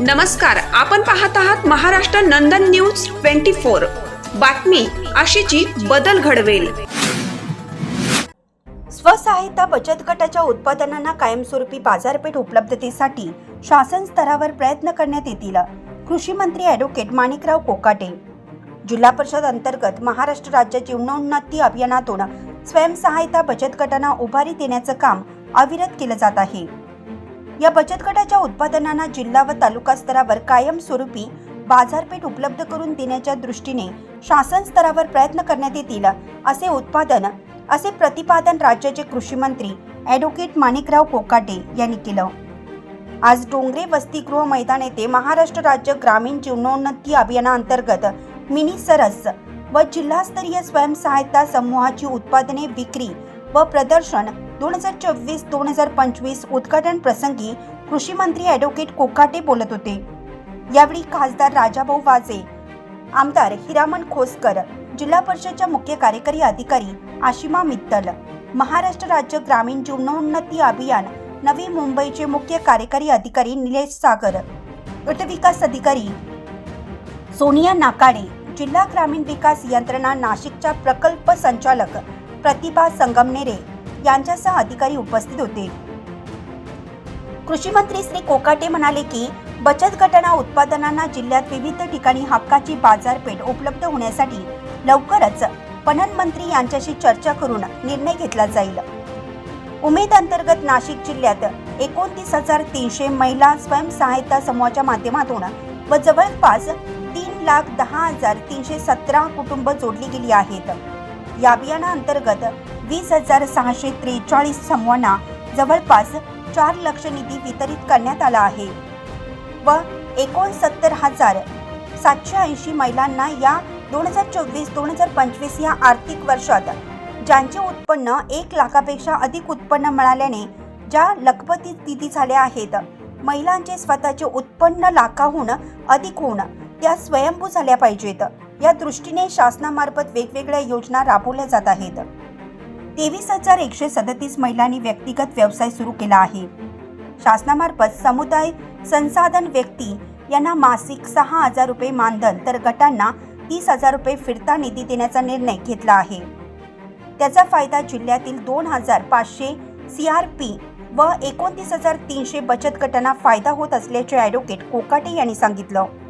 नमस्कार आपण पाहत आहात Maharashtra Nandan news twenty four. बातमी अशीची बदल घडवेल. स्वसहायता बचत गटाच्या उत्पादनांना कायमस्वरूपी बाजारपेठ उपलब्धतेसाठी शासन स्तरावर प्रयत्न करण्यात येतील कृषी मंत्री ॲडव्होकेट माणिकराव कोकाटे. जिल्हा परिषद अंतर्गत महाराष्ट्र राज्य जीवनोन्नती अभियानातून स्वयंसहायता बचत गटांना उभारी देण्याचं काम अविरत केलं जात आहे. या बचत गटाच्या उत्पादनांना जिल्हा व तालुका स्तरावर कायमस्वरूपी बाजारपेठ उपलब्ध करून देण्याच्या दृष्टीने शासन स्तरावर प्रयत्न करण्यात येतील असे उत्पादन असे प्रतिपादन राज्याचे कृषी मंत्री ॲडव्होकेट माणिकराव कोकाटे यांनी केलं. आज डोंगरे वसतिगृह मैदान येथे महाराष्ट्र राज्य ग्रामीण जीवनोन्नती अभियानाअंतर्गत मिनी सरस व जिल्हास्तरीय स्वयंसहायता समूहाची उत्पादने विक्री व प्रदर्शन दोन हजार चोवीस दोन हजार पंचवीस उद्घाटन प्रसंगी कृषी मंत्री ॲडव्होकेट कोकाटे बोलत होते. यावेळी खासदार राजाभाऊ वाजे आमदार हिरामन खोसकर जिल्हा परिषदच्या मुख्य कार्यकारी अधिकारी आशिमा मित्तल महाराष्ट्र राज्य ग्रामीण जीवनोन्नती अभियान नवी मुंबईचे मुख्य कार्यकारी अधिकारी निलेश सागर गटविकास अधिकारी सोनिया नाकाडे जिल्हा ग्रामीण विकास यंत्रणा नाशिकच्या प्रकल्प संचालक प्रतिभा संगमनेरे यांच्यासह अधिकारी उपस्थित होते. कृषी मंत्री श्री कोकाटे म्हणाले की बचत गटांना उत्पादनांना जिल्ह्यात विविध ठिकाणी हक्काची बाजारपेठ उपलब्ध होण्यासाठी लवकरच पणन मंत्री यांच्याशी चर्चा करून निर्णय घेतला जाईल. उमेद अंतर्गत नाशिक जिल्ह्यात एकोणतीस हजार तीनशे महिला स्वयंसहायता समूहाच्या माध्यमातून व जवळपास तीन लाख दहा हजार तीनशे सतरा कुटुंब जोडली गेली आहेत. या अभियानाअंतर्गत वीस हजार सहाशे त्रेचाळीस समूहांना जवळपास चार लक्ष निधी वितरित करण्यात आला आहे व एकोणसत्तर हजार सातशे ऐंशी महिलांना या दोन हजार चोवीस दोन हजार पंचवीस या आर्थिक वर्षात ज्यांचे उत्पन्न एक लाखापेक्षा अधिक उत्पन्न मिळाल्याने ज्या लखपती स्थिती झाल्या आहेत महिलांचे स्वतःचे उत्पन्न लाखाहून अधिक होऊन त्या स्वयंभू झाल्या पाहिजेत. या दृष्टीने शासनामार्फत वेगवेगळ्या योजना राबवल्या जात आहेत. तेवीस हजार एकशे सदतीस महिलांनी व्यक्तिगत व्यवसाय सुरू केला आहे. शासनामार्फत समुदाय संसाधन व्यक्ती यांना मासिक सहा हजार रुपये मानधन तर गटांना तीस हजार रुपये फिरता निधी देण्याचा निर्णय घेतला आहे. त्याचा फायदा जिल्ह्यातील दोन हजार पाचशे सी आर पी व एकोणतीस हजार तीनशे बचत गटांना फायदा होत असल्याचे ॲडव्होकेट कोकाटे यांनी सांगितलं.